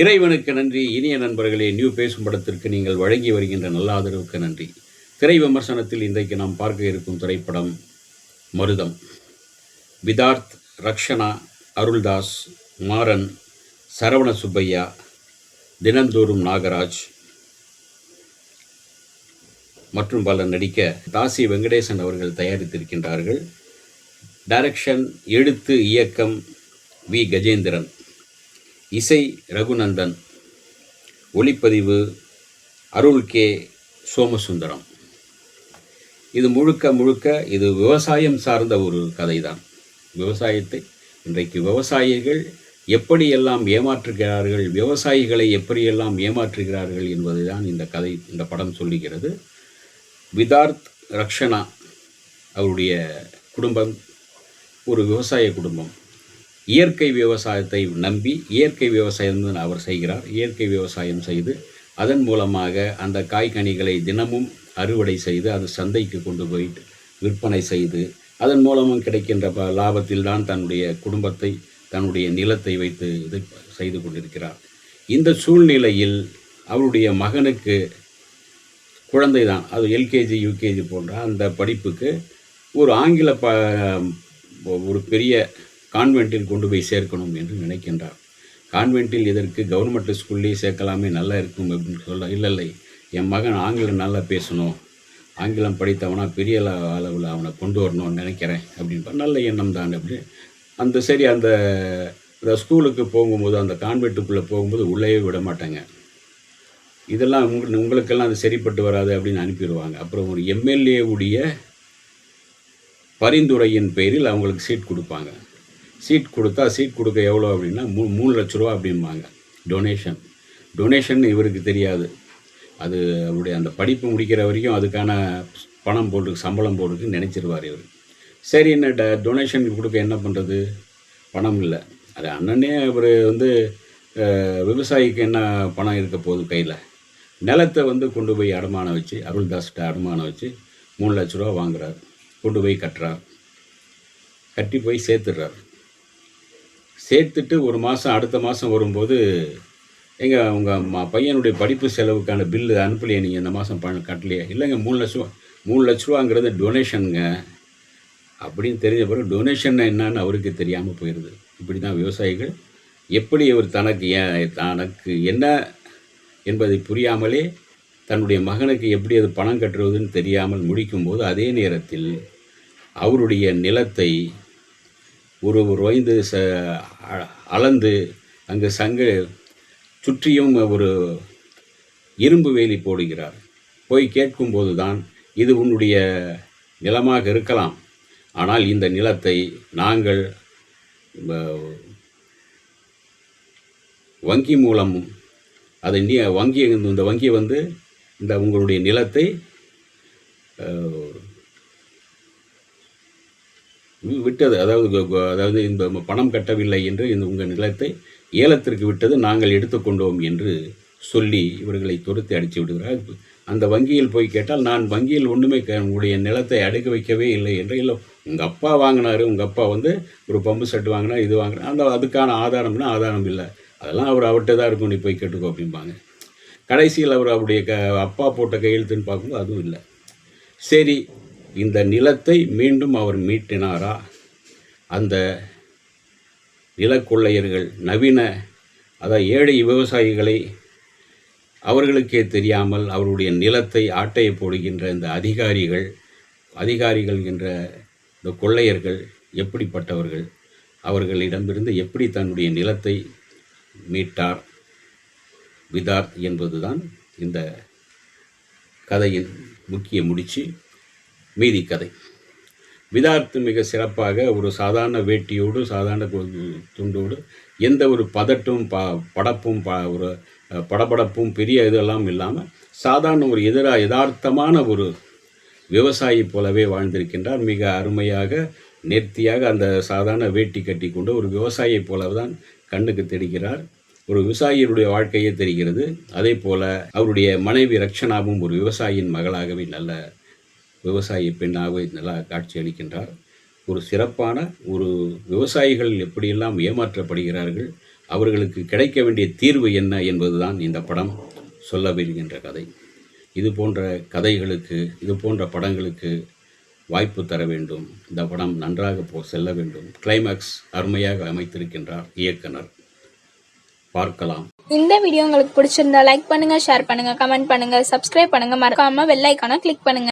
இறைவனுக்கு நன்றி. இனிய நண்பர்களே நியூ பேசும் படத்திற்கு நீங்கள் வழங்கி வருகின்ற நல்ல ஆதரவுக்கு நன்றி. திரை விமர்சனத்தில் இன்றைக்கு நாம் பார்க்க இருக்கும் திரைப்படம் மருதம். விதார்த் ரக்ஷனா அருள்தாஸ் மாறன் சரவண சுப்பையா தினந்தோறும் நாகராஜ் மற்றும் பலர் நடிக்க தாசி வெங்கடேசன் அவர்கள் தயாரித்திருக்கின்றார்கள். டைரக்ஷன் எழுத்து இயக்கம் வி கஜேந்திரன். இசை ரகுநந்தன். ஒளிப்பதிவு அருள் கே சோமசுந்தரம். இது முழுக்க முழுக்க இது விவசாயம் சார்ந்த ஒரு கதை தான் விவசாயத்தை இன்றைக்கு விவசாயிகள் எப்படியெல்லாம் ஏமாற்றுகிறார்கள் விவசாயிகளை எப்படியெல்லாம் ஏமாற்றுகிறார்கள் என்பதை தான் இந்த கதை இந்த படம் சொல்லுகிறது. விதார்த் ரக்ஷனா அவருடைய குடும்பம் ஒரு விவசாய குடும்பம். இயற்கை விவசாயத்தை நம்பி இயற்கை விவசாயம் தான் அவர் செய்கிறார். இயற்கை விவசாயம் செய்து அதன் மூலமாக அந்த காய்கனிகளை தினமும் அறுவடை செய்து அது சந்தைக்கு கொண்டு போய் விற்பனை செய்து அதன் மூலமும் கிடைக்கின்ற ப லாபத்தில் தான் தன்னுடைய குடும்பத்தை தன்னுடைய நிலத்தை வைத்து இது செய்து கொண்டிருக்கிறார். இந்த சூழ்நிலையில் அவருடைய மகனுக்கு குழந்தை தான். அது எல்கேஜி யூகேஜி போன்ற அந்த படிப்புக்கு ஒரு ஆங்கில ப ஒரு பெரிய கான்வென்ட்டில் கொண்டு போய் சேர்க்கணும் என்று நினைக்கின்றார். கான்வென்ட்டில் இதற்கு கவர்மெண்ட் ஸ்கூல்லேயே சேர்க்கலாமே நல்லா இருக்கும் அப்படின்னு சொல்ல இல்லை இல்லை என் மகன் ஆங்கிலம் நல்லா பேசணும் ஆங்கிலம் படித்தவனா பெரிய அளவில் அவனை கொண்டு வரணும்னு நினைக்கிறேன் அப்படின்னு நல்ல எண்ணம் தான் அப்படி அந்த சரி அந்த இந்த ஸ்கூலுக்கு போகும்போது அந்த கான்வென்ட்டுக்குள்ளே போகும்போது உள்ளேயே விட மாட்டாங்க. இதெல்லாம் உங்களுக்கு உங்களுக்கெல்லாம் அது சரிப்பட்டு வராது அப்படின்னு அனுப்பிடுவாங்க. அப்புறம் ஒரு எம்எல்ஏ உடைய பரிந்துரையின் பேரில் அவங்களுக்கு சீட் கொடுப்பாங்க. சீட் கொடுத்தா சீட் கொடுக்க எவ்வளோ அப்படின்னா மூ மூணு லட்ச ரூபா அப்படிம்பாங்க. டொனேஷன் டொனேஷன் இவருக்கு தெரியாது. அது அவருடைய அந்த படிப்பு முடிக்கிற வரைக்கும் அதுக்கான பணம் போட்டு சம்பளம் போட்டுக்கு நினச்சிருவார் இவர். சரி என்ன ட டொனேஷன் கொடுக்க என்ன பண்ணுறது பணம் இல்லை. அது அண்ணனே அவர் வந்து விவசாயிக்கு என்ன பணம் இருக்க போகுது கையில்? நிலத்தை வந்து கொண்டு போய் அடமானம் வச்சு அருள்தாஸ்கிட்ட அடமானம் வச்சு மூணு லட்ச ரூபா வாங்குறார். கொண்டு போய் கட்டுறார். கட்டி போய் சேர்த்துடுறார். சேர்த்துட்டு ஒரு மாதம் அடுத்த மாதம் வரும்போது எங்கள் உங்கள் ம பையனுடைய படிப்பு செலவுக்கான பில்லு அனுப்பலையே நீங்கள் இந்த மாதம் பணம் கட்டலையே. இல்லைங்க மூணு லட்ச ரூபா மூணு லட்ச ரூபாங்கிறது டொனேஷனுங்க அப்படின்னு தெரிஞ்ச பிறகு டொனேஷன் என்னன்னு அவருக்கு தெரியாமல் போயிடுது இப்படி தான் விவசாயிகள் எப்படி அவர் தனக்கு ஏன் தனக்கு என்ன என்பதை புரியாமலே தன்னுடைய மகனுக்கு எப்படி அது பணம் கட்டுறதுன்னு தெரியாமல் முடிக்கும்போது அதே நேரத்தில் அவருடைய நிலத்தை ஒரு ரோய்ந்து ச அ- அளந்து அங்கு சங்கு சுற்றியும் ஒரு இரும்பு வேலி போடுகிறார். போய் கேட்கும்போது தான் இது உன்னுடைய நிலமாக இருக்கலாம். ஆனால் இந்த நிலத்தை நாங்கள் வங்கி மூலம் அதை நீ வங்கி இந்த வங்கி வந்து இந்த உங்களுடைய நிலத்தை விட்டது. அதாவது அதாவது இந்த பணம் கட்டவில்லை என்று இந்த உங்கள் நிலத்தை ஏலத்திற்கு விட்டது நாங்கள் எடுத்துக்கொண்டோம் என்று சொல்லி இவர்களை துரத்தி அடித்து விடுகிறார். அந்த வங்கியில் போய் கேட்டால் நான் வங்கியில் ஒன்றுமே க- உங்களுடைய நிலத்தை அடுக்க வைக்கவே இல்லை என்று இல்லை உங்கள் அப்பா வாங்கினார். உங்கள் அப்பா வந்து ஒரு பம்பு செட் வாங்கினா இது வாங்கினா அந்த அதுக்கான ஆதாரம்னா ஆதாரம் இல்லை. அதெல்லாம் அவர் அவர்கிட்ட தான் இருக்கும். நீ போய் கேட்டுக்கோ அப்படிம்பாங்க. கடைசியில் அவர் அவருடைய க அப்பா போட்ட கையெழுத்துன்னு பார்க்கும்போது அதுவும் இல்லை. சரி இந்த நிலத்தை மீண்டும் அவர் மீட்டினாரா? அந்த நிலக்கொள்ளையர்கள் நவீன அதாவது ஏழை விவசாயிகளை அவர்களுக்கே தெரியாமல் அவருடைய நிலத்தை ஆட்டையை போடுகின்ற இந்த அதிகாரிகள் அதிகாரிகள் என்ற இந்த கொள்ளையர்கள் எப்படிப்பட்டவர்கள்? அவர்களிடமிருந்து எப்படி தன்னுடைய நிலத்தை மீட்டார்? விதார் என்பதுதான் இந்த கதையின் முக்கிய முடிச்சு. மீதி கதை. விதார்த்து மிக சிறப்பாக ஒரு சாதாரண வேட்டியோடு சாதாரண துண்டோடு எந்த ஒரு பதட்டும் ப படப்பும் ப ஒரு படபடப்பும் பெரிய இதெல்லாம் இல்லாமல் சாதாரண ஒரு எதிரா யதார்த்தமான ஒரு விவசாயி போலவே வாழ்ந்திருக்கின்றார். மிக அருமையாக நேர்த்தியாக அந்த சாதாரண வேட்டி கட்டி கொண்டு ஒரு போல தான் கண்ணுக்கு தெரிகிறார். ஒரு விவசாயியுடைய வாழ்க்கையே தெரிகிறது. அதே போல அவருடைய மனைவி ரக்ஷனாவும் ஒரு விவசாயியின் மகளாகவே நல்ல விவசாயி பெண்ணாகவே நல்லா காட்சியளிக்கின்றார் ஒரு சிறப்பான ஒரு விவசாயிகள் எப்படியெல்லாம் ஏமாற்றப்படுகிறார்கள் அவர்களுக்கு கிடைக்க வேண்டிய தீர்வு என்ன என்பதுதான் இந்த படம் சொல்ல வருகின்ற கதை. இது போன்ற கதைகளுக்கு இது போன்ற படங்களுக்கு வாய்ப்பு தர வேண்டும். இந்த படம் நன்றாக போ செல்ல வேண்டும். கிளைமேக்ஸ் அருமையாக அமைத்திருக்கின்றார் இயக்குனர். பார்க்கலாம். இந்த வீடியோ உங்களுக்கு பிடிச்சிருந்தா லைக் பண்ணுங்க ஷேர் பண்ணுங்க கமெண்ட் பண்ணுங்க சப்ஸ்கிரைப் பண்ணுங்க. மறக்காம வெள்ளைக்கான கிளிக் பண்ணுங்க.